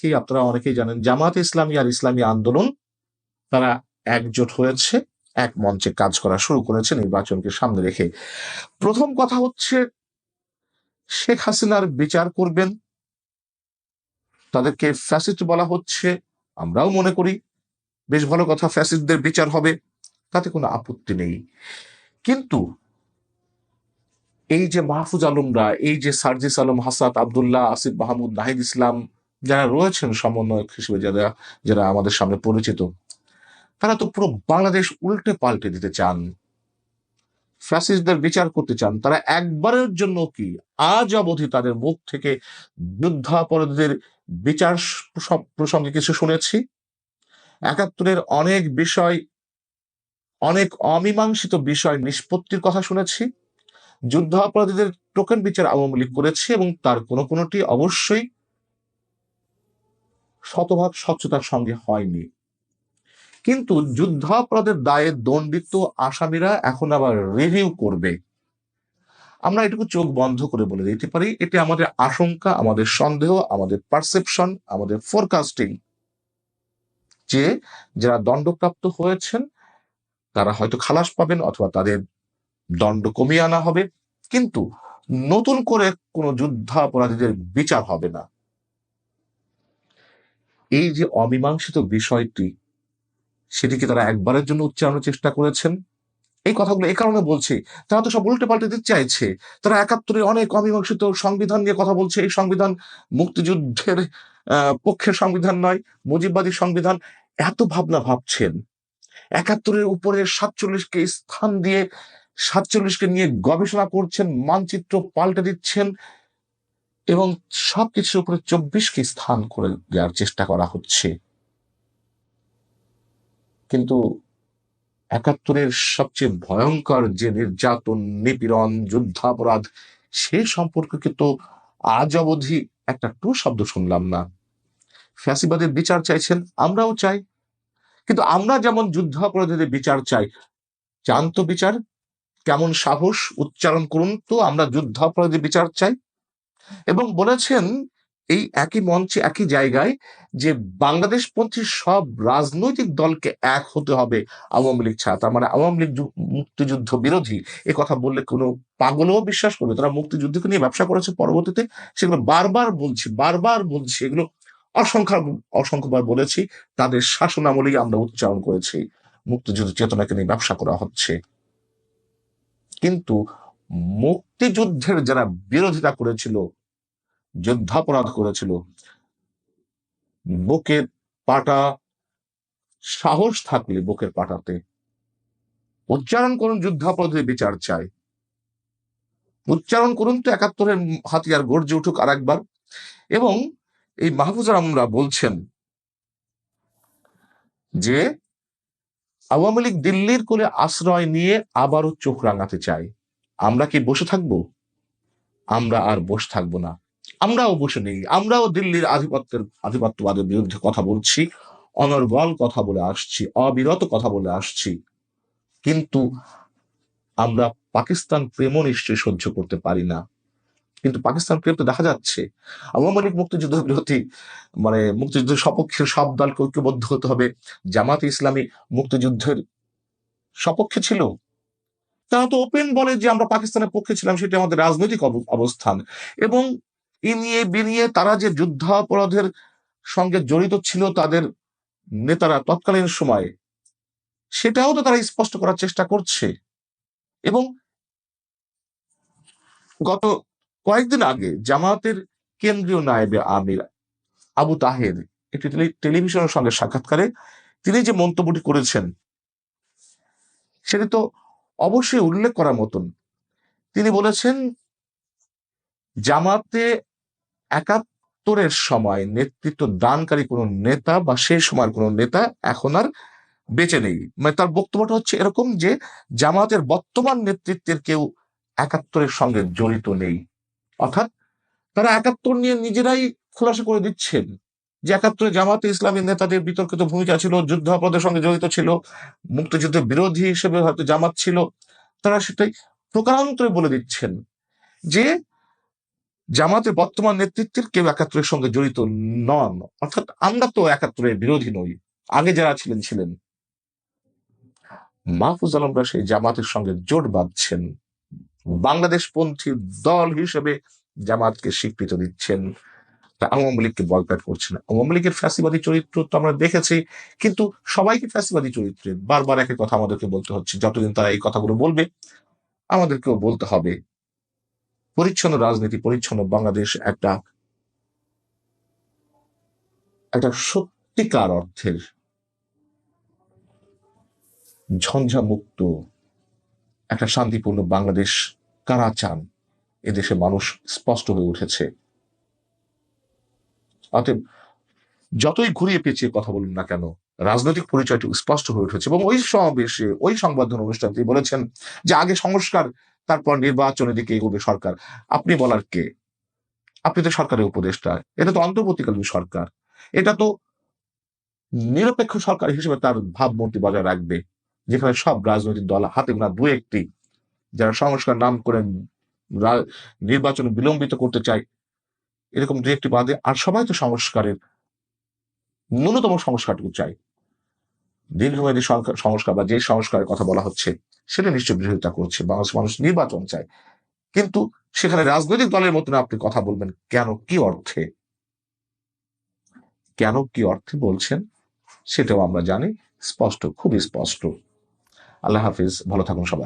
কি আপনারা অনেকেই জানেন, জামাত ইসলামী আর ইসলামী আন্দোলন, তারা একজোট হয়েছে, এক মঞ্চে কাজ করা শুরু করেছে নির্বাচনকে সামনে রেখে। প্রথম কথা হচ্ছে, শেখ হাসিনার বিচার করবেন। তাদেরকে ফ্যাসিস্ট বলা হচ্ছে, আমরাও মনে করি, বেশ ভালো কথা, ফ্যাসিস্টদের বিচার হবে, তাতে কোনো আপত্তি নেই। কিন্তু, এই যে মাহফুজ আলমরা, এই যে সার্জিস আলম হাসাত আবদুল্লাহ, আসিফ মাহমুদ, নাহিদ ইসলাম যারা রয়েছেন সমন্বয়ক হিসেবে, যারা যারা আমাদের সামনে পরিচিত, তারা তো পুরো বাংলাদেশ উল্টে পাল্টে দিতে চান। ফ্যাসিস্টদের বিচার করতে চান, তারা একবারের জন্য কি আজ অবধি তাদের মুখ থেকে যুদ্ধাপরাধীদের বিচার প্রসঙ্গে কিছু শুনেছি? একাত্তরের অনেক বিষয়, অনেক অমীমাংসিত বিষয় নিষ্পত্তির কথা শুনেছি। যুদ্ধাপরাধীদের টোকেন বিচার আওয়ামী লীগ করেছে এবং তার কোনো কোনোটি অবশ্যই শতভাগ স্বচ্ছতার সঙ্গে হয়নি। কিন্তু যুদ্ধাপরাধের দায়ে দণ্ডিত আসামিরা এখন আবার রিভিউ করবে। আমরা এটুকু চোখ বন্ধ করে বলে দিতে পারি এটি আমাদের আশঙ্কা, আমাদের সন্দেহ, আমাদের পারসেপশন আমাদের ফোরকাস্টিং যে যারা দণ্ডপ্রাপ্ত হয়েছেন, তারা হয়তো খালাস পাবেন অথবা তাদের দণ্ড কমিয়ে আনা হবে। কিন্তু নতুন করে কোনো যুদ্ধাপরাধীদের বিচার হবে না। এই যে অমীমাংসিত বিষয়টি, সেটিকে তারা একবারের জন্য উচ্চারণের চেষ্টা করেছেন। এই কথাগুলো এই কারণে বলছি, তারা তো সব উল্টে পাল্টে দিতে চাইছে। তারা একাত্তরে অনেক অমীমাংসিত সংবিধান নিয়ে কথা বলছে। এই সংবিধান মুক্তিযুদ্ধের পক্ষের সংবিধান নয়, মুজিববাদী সংবিধান। এত ভাবনা ভাবছেন। একাত্তরের উপরে সাতচল্লিশকে স্থান দিয়ে, সাতচল্লিশকে নিয়ে গবেষণা করছেন, মানচিত্র পাল্টে দিচ্ছেন। এবং সবকিছুর উপরে চব্বিশকে স্থান করে দেওয়ার চেষ্টা করা হচ্ছে। কিন্তু একাত্তরের সবচেয়ে ভয়ঙ্কর যে নির্যাতন, নিপীড়ন, যুদ্ধাপরাধ, সে সম্পর্কে কিন্তু আজ অবধি একটা টু শব্দ শুনলাম না। ফ্যাসিবাদের বিচার চাইছেন, আমরাও চাই। কিন্তু আমরা যেমন যুদ্ধাপরাধীদের বিচার চাই চান তো বিচার, কেমন সাহস উচ্চারণ করুন তো আমরা যুদ্ধাপরাধী বিচার চাই। এবং বলেছেন এই একই মঞ্চে, একই জায়গায় যে বাংলাদেশপন্থী সব রাজনৈতিক দলকে এক হতে হবে আওয়ামী লীগ ছাড়া। তার মানে আওয়ামী লীগ মুক্তিযুদ্ধ বিরোধী। এ কথা বললে কোনো পাগলও বিশ্বাস করবে তারা মুক্তিযুদ্ধকে নিয়ে ব্যবসা করেছে পরবর্তীতে। সেগুলো বারবার বলছি বারবার বলছি। এগুলো অসংখ্য, অসংখ্যবার বলেছি। তাদের শাসন আমলেই আমরা উচ্চারণ করেছি। মুক্তিযুদ্ধ চেতনাকে নিয়ে ব্যবসা করা হচ্ছে। কিন্তু মুক্তিযুদ্ধের যারা বিরোধিতা করেছিল, যুদ্ধাপরাধ করেছিল, বুকের পাটা, সাহস থাকলে বুকের পাটাতে উচ্চারণ করুন, যুদ্ধাপরাধের বিচার চাই। উচ্চারণ করুন তো একাত্তরের হাতিয়ার গর্জে উঠুক আর একবার এবং এই মাহফুজার আমরা বলছেন যে, আওয়ামী লীগ দিল্লির কোলে আশ্রয় নিয়ে আবারও চোখ রাঙাতে চাই আমরা কি বসে থাকব? আমরা আর বসে থাকব না। আমরাও বসে নেই। আমরাও দিল্লির আধিপত্যের, আধিপত্যবাদের বিরুদ্ধে কথা বলছি, অনর্গল কথা বলে আসছি, অবিরত কথা বলে আসছি। কিন্তু আমরা পাকিস্তান প্রেমও নিশ্চয়ই সহ্য করতে পারি না। কিন্তু পাকিস্তান প্রেম তো দেখা যাচ্ছে। আওয়ামী লীগ মুক্তিযুদ্ধ বিরোধী মানে মুক্তিযুদ্ধের সপক্ষে সব দলকে ঐক্যবদ্ধ হতে হবে। জামাত ইসলামী মুক্তিযুদ্ধের সপক্ষে ছিল। তারা তো ওপেন বলে যে আমরা পাকিস্তানের পক্ষে ছিলাম, সেটা আমাদের রাজনৈতিক অবস্থান। এবং এ নিয়ে বেরিয়ে তারা যে যুদ্ধাপরাধের সঙ্গে জড়িত ছিল তাদের নেতারা তৎকালীন সময়ে, সেটাও তো তারা স্পষ্ট করার চেষ্টা করছে। এবং গত কয়েকদিন আগে জামায়াতের কেন্দ্রীয় নায়েবে আমির আবু তাহের একটি টেলিভিশনের সঙ্গে সাক্ষাৎকারে তিনি যে মন্তব্যটি করেছেন, সেটি তো অবশ্যই উল্লেখ করার মতন। তিনি বলেছেন, জামাতে একাত্তরের সময় নেতৃত্ব দানকারী কোনো নেতা বা সেই সময়ের কোনো নেতা এখন আর বেঁচে নেই। মানে তার বক্তব্যটা হচ্ছে এরকম যে, জামাতের বর্তমান নেতৃত্বের কেউ একাত্তরের সঙ্গে জড়িত নেই। অর্থাৎ তারা একাত্তর নিয়ে নিজেরাই খোলাসা করে দিচ্ছেন। যে একাত্তরে জামাতে ইসলামী নেতাদের বিতর্কিত ভূমিকা ছিল যুদ্ধাপরাধের সঙ্গে জড়িত ছিল, মুক্তিযুদ্ধের বিরোধী হিসেবে হয়তো জামাত ছিল, তারা সেটাই প্রকারান্তরে বলে দিচ্ছেন যে জামাতের বর্তমান নেতৃত্বের কেউ একাত্তরের সঙ্গে জড়িত নন। অর্থাৎ আমরা তো একাত্তরের বিরোধী নই, আগে যারা ছিলেন ছিলেন। মাহফুজ আলমরা সেই জামাতের সঙ্গে জোট বাঁধছেন। বাংলাদেশপন্থী দল হিসেবে জামাতকে স্বীকৃতি দিচ্ছেন। আওয়ামী লীগকে বয়কট করছে না। আওয়ামী লীগের ফ্যাসিবাদী চরিত্র তো আমরা দেখেছি, কিন্তু সবাইকে ফ্যাসিবাদী চরিত্রে বারবার একই কথা আমাদেরকে বলতে হচ্ছে। যতদিন তারা এই কথাগুলো বলবে, আমাদেরকেও বলতে হবে। পরিচ্ছন্ন রাজনীতি, পরিচ্ছন্ন বাংলাদেশ একটা একটা সত্যিকার অর্থের ঝঞ্ঝামুক্ত, একটা শান্তিপূর্ণ বাংলাদেশ। কারা চান? এদেশে মানুষ স্পষ্ট হয়ে উঠেছে। অতএব যতই ঘুরিয়ে পেঁচিয়ে কথা বলুন না কেন, রাজনৈতিক পরিচয়টি স্পষ্ট হয়ে উঠেছে এবং ওই সমাবেশে, ওই সংবর্ধনা অনুষ্ঠান বলেছেন যে আগে সংস্কার, তারপর নির্বাচনের দিকে এগোবে সরকার। আপনি বলার কে? আপনি তো সরকারের উপদেষ্টা, এটা তো অন্তর্বর্তীকালীন সরকার। এটা তো নিরপেক্ষ সরকার হিসেবে তার ভাবমূর্তি বজায় রাখবে, যেখানে সব রাজনৈতিক দল হাতে গোনা দু একটি, যারা সংস্কার নাম করে নির্বাচন বিলম্বিত করতে চায় এরকম দু একটি বাদে আর সবাই তো সংস্কারের ন্যূনতম সংস্কারটুকু চাই দীর্ঘমেয়াদী সংস্কার- বা যে সংস্কারের কথা বলা হচ্ছে, সেটা নিশ্চয় বিরোধিতা করছে বাংলাদেশ মানুষ নির্বাচন চায়। কিন্তু সেখানে রাজনৈতিক দলের মতন আপনি কথা বলবেন কেন? কি অর্থে? কেন কি অর্থে বলছেন? সেটাও আমরা জানি। স্পষ্ট, খুবই স্পষ্ট। আল্লাহ হাফিজ, ভালো থাকুন সবাই।